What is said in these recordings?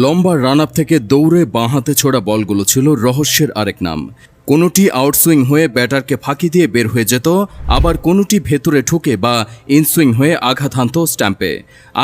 লম্বা run up থেকে দৌড়ে বাঁ হাতে ছোড়া বলগুলো ছিল রহস্যের আরেক নাম। কোনোটি আউটসুইং হয়ে ব্যাটারকে ফাঁকি দিয়ে বের হয়ে যেত, আবার কোনোটি ভেতরে ঢুকে বা ইনসুইং হয়ে আঘাত হানত স্ট্যাম্পে।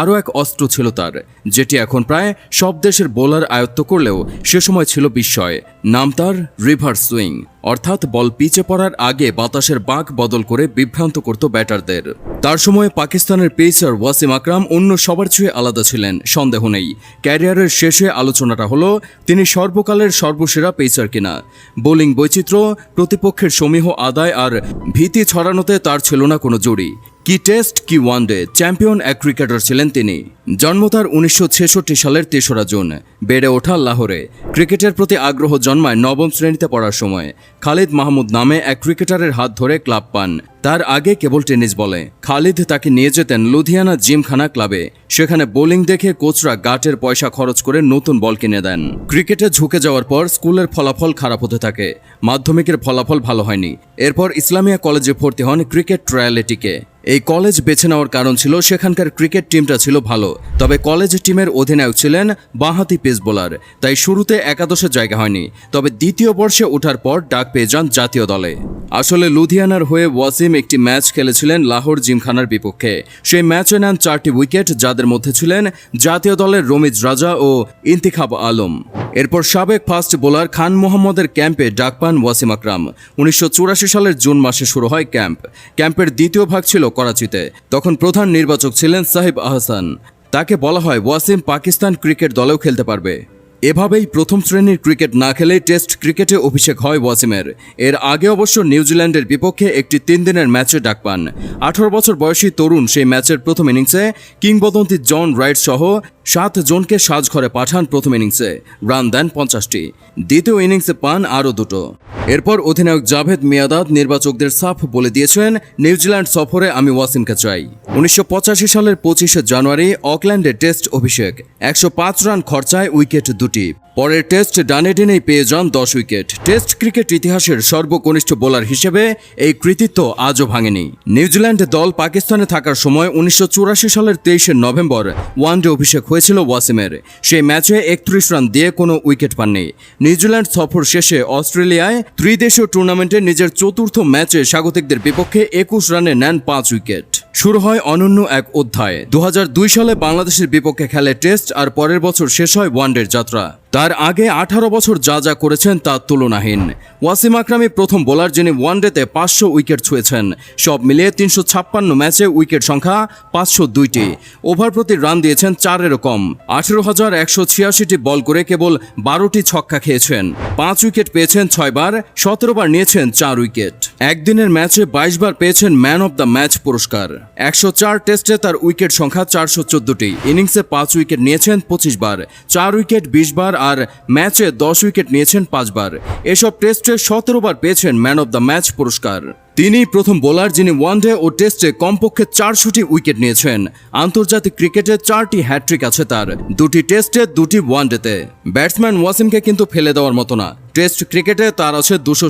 আরও এক অস্ত্র ছিল তার, যেটি এখন প্রায় সব দেশের বোলার আয়ত্ত করলেও সে সময় ছিল বিস্ময়। নাম তার রিভার্স সুইং, অর্থাৎ বল পিচে পড়ার আগে বাতাসের বাঁক বদল করে বিভ্রান্ত করত ব্যাটারদের। তার সময়ে পাকিস্তানের পেসার ওয়াসিম আকরাম অন্য সবার চেয়ে আলাদা ছিলেন, সন্দেহ নেই। ক্যারিয়ারের শেষে আলোচনাটা হলো, তিনি সর্বকালের সর্বসেরা পেসার কিনা। বোলিং বৈচিত্র্য, প্রতিপক্ষের সমীহ আদায় আর ভীতি ছড়ানোতে তার ছিল না কোনো জুড়ি। কি টেস্ট, কি ওয়ানডে চ্যাম্পিয়ন এক ক্রিকেটার ছিলেন তিনি। জন্ম তার উনিশশো ছেষট্টি সালের তেসরা জুন। বেড়ে ওঠা লাহোরে। ক্রিকেটের প্রতি আগ্রহ জন্মায় নবম শ্রেণীতে পড়ার সময়। খালিদ মাহমুদ নামে এক ক্রিকেটারের হাত ধরে ক্লাব পান। তার আগে কেবল টেনিস বলে। খালিদ তাকে নিয়ে যেতেন লুধিয়ানা জিমখানা ক্লাবে। সেখানে বোলিং দেখে কোচরা গাটের পয়সা খরচ করে নতুন বল কিনে দেন। ক্রিকেটে ঝুঁকে যাওয়ার পর স্কুলের ফলাফল খারাপ হতে থাকে। মাধ্যমিকের ফলাফল ভালো হয়নি। এরপর ইসলামিয়া কলেজে ভর্তি হন ক্রিকেট ট্রায়ালেটিকে। এই কলেজ বেছে নেওয়ার কারণ ছিল সেখানকার ক্রিকেট টিমটা ছিল ভালো। তবে কলেজ টিমের অধিনায়ক ছিলেন বাঁহাতি পেস বোলার, তাই শুরুতে একাদশের জায়গা হয়নি। তবে দ্বিতীয় বর্ষে ওঠার পর ডাক পেয়ে যান জাতীয় দলে। আসলে লুধিয়ানার হয়ে ওয়াসিম একটি ম্যাচ খেলেছিলেন লাহোর জিমখানার বিপক্ষে। সেই ম্যাচে নেন চারটি উইকেট, যাদের মধ্যে ছিলেন জাতীয় দলের রমিজ রাজা ও ইন্তিখাব আলম। এরপর সাবেক ফাস্ট বোলার খান মোহাম্মদের ক্যাম্পে ডাক পান ওয়াসিম আকরাম। উনিশশো চুরাশি সালের জুন মাসে শুরু হয় ক্যাম্প। ক্যাম্পের দ্বিতীয় ভাগ ছিল করাচিতে। তখন প্রধান নির্বাচক ছিলেন সাহিব আহসান। তাকে বলা হয় ওয়াসিম পাকিস্তান ক্রিকেট দলেও খেলতে পারবে। এভাবেই প্রথম শ্রেণির ক্রিকেট না খেলে টেস্ট ক্রিকেটে অভিষেক হয় ওয়াসিমের। এর আগে অবশ্য নিউজিল্যান্ডের বিপক্ষে একটি তিন দিনের ম্যাচে ডাক পান। আঠারো বছর বয়সী তরুণ সেই ম্যাচের প্রথম ইনিংসে কিংবদন্তি জন রাইট সহ সাত জনকে সাজঘরে পাঠান প্রথম ইনিংসে। রান দেন পঞ্চাশটি। দ্বিতীয় ইনিংসে পান আরও দুটো। এরপর অধিনায়ক জাভেদ মিয়াদাদ নির্বাচকদের সাফ বলে দিয়েছেন, নিউজিল্যান্ড সফরে আমি ওয়াসিমকে চাই। উনিশশো পঁচাশি সালের পঁচিশে জানুয়ারি অকল্যান্ডে টেস্ট অভিষেক। একশো পাঁচ রান খরচায় উইকেট দুটি। পরের টেস্ট ডানেডিনেই পেয়ে যান দশ উইকেট। টেস্ট ক্রিকেট ইতিহাসের সর্বকনিষ্ঠ বোলার হিসেবে এই কৃতিত্ব আজও ভাঙেনি। নিউজিল্যান্ড দল পাকিস্তানে থাকার সময় উনিশশো চুরাশি সালের তেইশে নভেম্বর ওয়ানডে অভিষেক হয়েছিল ওয়াসিমের। সেই ম্যাচে একত্রিশ রান দিয়ে কোনো উইকেট পাননি। নিউজিল্যান্ড সফর শেষে অস্ট্রেলিয়ায় ত্রিদেশীয় টুর্নামেন্টে নিজের চতুর্থ ম্যাচে স্বাগতিকদের বিপক্ষে একুশ রানে নেন পাঁচ উইকেট। শুরু হয় অনন্য এক অধ্যায়। দু হাজার দুই সালে বাংলাদেশের বিপক্ষে খেলে টেস্ট আর পরের বছর শেষ হয় ওয়ানডের যাত্রা। Sinatra. তার আগে আঠারো বছর যা যা করেছেন তা তুলনাহীন। ওয়াসিম আকরামি প্রথম বোলার যিনি ওয়ানডেতে পাঁচশো উইকেট ছুঁয়েছেন। সব মিলিয়ে তিনশো ছাপ্পান্ন ম্যাচে উইকেট সংখ্যা পাঁচশো দুইটি। ওভার প্রতি রান দিয়েছেন চারেরও কম। আঠেরো হাজার একশো ছিয়াশিটি বল করে কেবল বারোটি ছক্কা খেয়েছেন। পাঁচ উইকেট পেয়েছেন ছয়বার, সতেরো বার নিয়েছেন চার উইকেট। একদিনের ম্যাচে বাইশ বার পেয়েছেন ম্যান অব দ্য ম্যাচ পুরস্কার। একশো চার টেস্টে তার উইকেট সংখ্যা চারশো চোদ্দটি। ইনিংসে পাঁচ উইকেট নিয়েছেন পঁচিশ বার। চার উইকেট বিশ বার আর ম্যাচে দশ উইকেট নিয়েছেন পাঁচবার। এসব টেস্টে সতেরো বার পেয়েছেন ম্যান অব দ্য ম্যাচ পুরস্কার। তিনি প্রথম বোলার যিনি ওয়ানডে ও টেস্টে কমপক্ষে চারশোটি উইকেট নিয়েছেন। আন্তর্জাতিক ক্রিকেটে চারটি হ্যাট্রিক আছে তার। দুটি টেস্টে, দুটি ওয়ানডেতে ব্যাটসম্যান ওয়াসিমকে কিন্তু ফেলে দেওয়ার মতো না। টেস্ট ক্রিকেটে তার আছে দুশো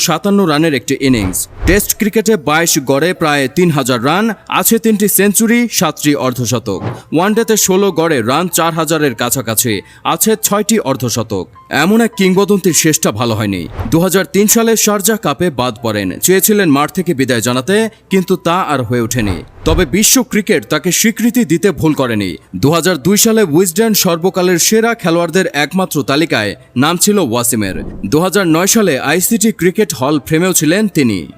রানের একটি ইনিংস। টেস্ট ক্রিকেটে বাইশ গড়ে প্রায় তিন হাজার রান, আছে তিনটি সেঞ্চুরি, সাতটি অর্ধশতক। ওয়ানডেতে ষোলো গড়ে রান চার হাজারের কাছাকাছি, আছে ছয়টি অর্ধশতক। এমন এক কিংবদন্তির শেষটা ভালো হয়নি। দু সালে শারজা কাপে বাদ পড়েন। চেয়েছিলেন মাঠ থেকে বিদায় জানাতে, কিন্তু তা আর হয়ে ওঠেনি। তবে বিশ্ব ক্রিকেট তাকে স্বীকৃতি দিতে ভুল করেনি। দু হাজার দুই সালে উইজডেন সর্বকালের সেরা খেলোয়াড়দের একমাত্র তালিকায় নাম ছিল ওয়াসিমের। দু হাজার সালে আইসিটি ক্রিকেট হল ফ্রেমেও ছিলেন তিনি।